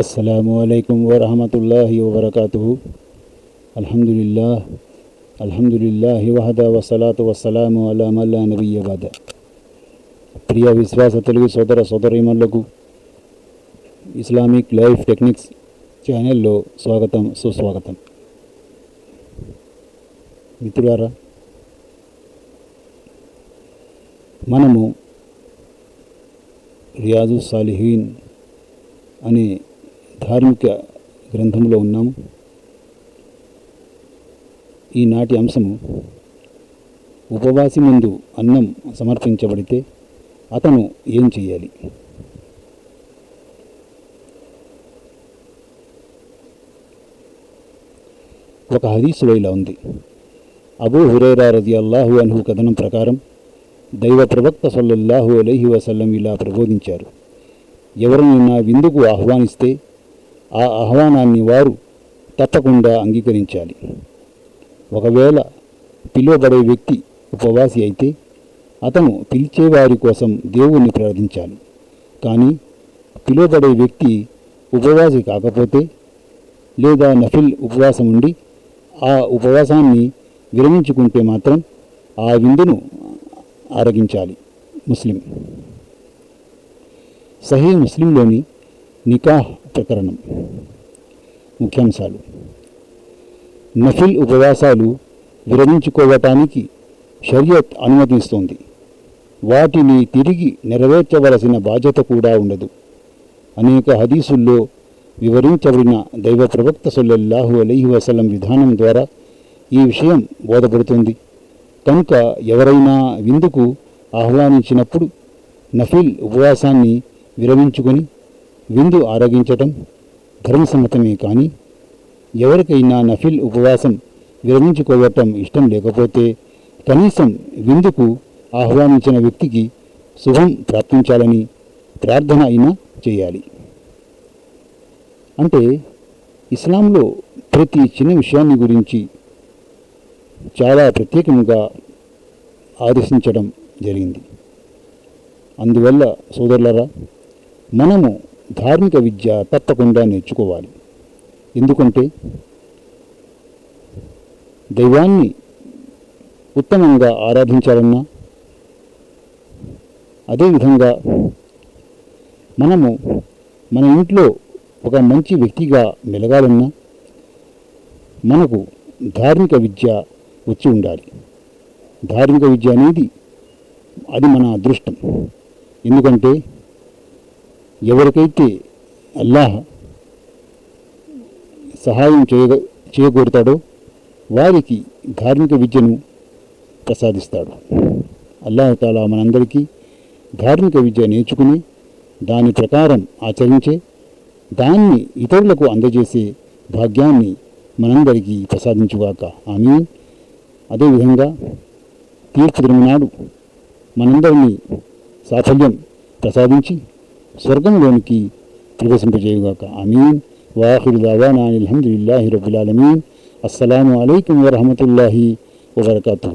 అస్సలం అయికం వరహమతుల్లాహి వబర్కూ అల్హమ్దుల్లా అల్హమ్దుల్లాహి వహద వసలాతు వసలాము అలా నబీయబాద ప్రియ విశ్వాస తెలుగు సోదర సోదరీమణులకు ఇస్లామిక్ లైఫ్ టెక్నిక్స్ ఛానల్లో స్వాగతం సుస్వాగతం మిత్రులారా మనము రియాజు సాలిహీన్ అనే ధార్మిక గ్రంథంలో ఉన్నాము. ఈనాటి అంశము ఉపవాసి ముందు అన్నం సమర్పించబడితే అతను ఏం చేయాలి ఒక హదీసులో ఇలా ఉంది. అబూ హురేరా రది అల్లాహు అన్హు కథనం ప్రకారం దైవ ప్రవక్త సల్లల్లాహు అలైహి వసల్లం ఇలా ప్రబోధించారు. ఎవరినైనా విందుకు ఆహ్వానిస్తే ఆ ఆహ్వానాన్ని వారు తప్పకుండా అంగీకరించాలి. ఒకవేళ పిలువబడే వ్యక్తి ఉపవాసి అయితే అతను పిలిచేవారి కోసం దేవుణ్ణి ప్రార్థించాలి. కానీ పిలువబడే వ్యక్తి ఉపవాసి కాకపోతే లేదా నఫిల్ ఉపవాసం ఉండి ఆ ఉపవాసాన్ని విరమించుకుంటే మాత్రం ఆ విందును ఆరగించాలి. ముస్లిం. సహీ ముస్లింలోని నికాహ్ ప్రకరణం. ముఖ్యాంశాలు. నఫిల్ ఉపవాసాలు విరమించుకోవటానికి షరియత్ అనుమతిస్తుంది. వాటిని తిరిగి నెరవేర్చవలసిన బాధ్యత కూడా ఉండదు. అనేక హదీసుల్లో వివరించబడిన దైవ ప్రవక్త సొల్లహు అలైహి వసలం విధానం ద్వారా ఈ విషయం బోధపడుతుంది. కనుక ఎవరైనా విందుకు ఆహ్వానించినప్పుడు నఫిల్ ఉపవాసాన్ని విరమించుకొని విందు ఆరగించటం ధర్మసమ్మతమే కానీ ఎవరికైనా నఫిల్ ఉపవాసం విరమించుకోవటం ఇష్టం లేకపోతే కనీసం విందుకు ఆహ్వానించిన వ్యక్తికి శుభం ప్రాప్తించాలని ప్రార్థన అయినా చేయాలి. అంటే ఇస్లాంలో ప్రతి చిన్న విషయాన్ని గురించి చాలా ప్రత్యేకంగా ఆదేశించడం జరిగింది. అందువల్ల సోదరులరా మనము ధార్మిక విద్య తప్పకుండా నేర్చుకోవాలి. ఎందుకంటే దైవాన్ని ఉత్తమంగా ఆరాధించాలన్నా అదేవిధంగా మనము మన ఇంట్లో ఒక మంచి వ్యక్తిగా మెలగాలన్నా మనకు ధార్మిక విద్య వచ్చి ఉండాలి. ధార్మిక విద్య అనేది అది మన అదృష్టం. ఎందుకంటే ఎవరికైతే అల్లాహ్ సహాయం చేయ చేయకూడతాడో వారికి ధార్మిక విద్యను ప్రసాదిస్తాడు. అల్లాహతాలా మనందరికీ ధార్మిక విద్య నేర్చుకుని దాని ప్రకారం ఆచరించే దాన్ని ఇతరులకు అందజేసే భాగ్యాన్ని మనందరికీ ప్రసాదించుగాక. ఆమె అదేవిధంగా తీర్పు దిననాడు మనందరినీ సాఫల్యం ప్రసాదించి سرگنگون کی پہنچے گا آمین۔ واخر دعوانا عن الحمد رب العالمین۔ السلام علیکم ورحمۃ اللہ وبرکاتہ۔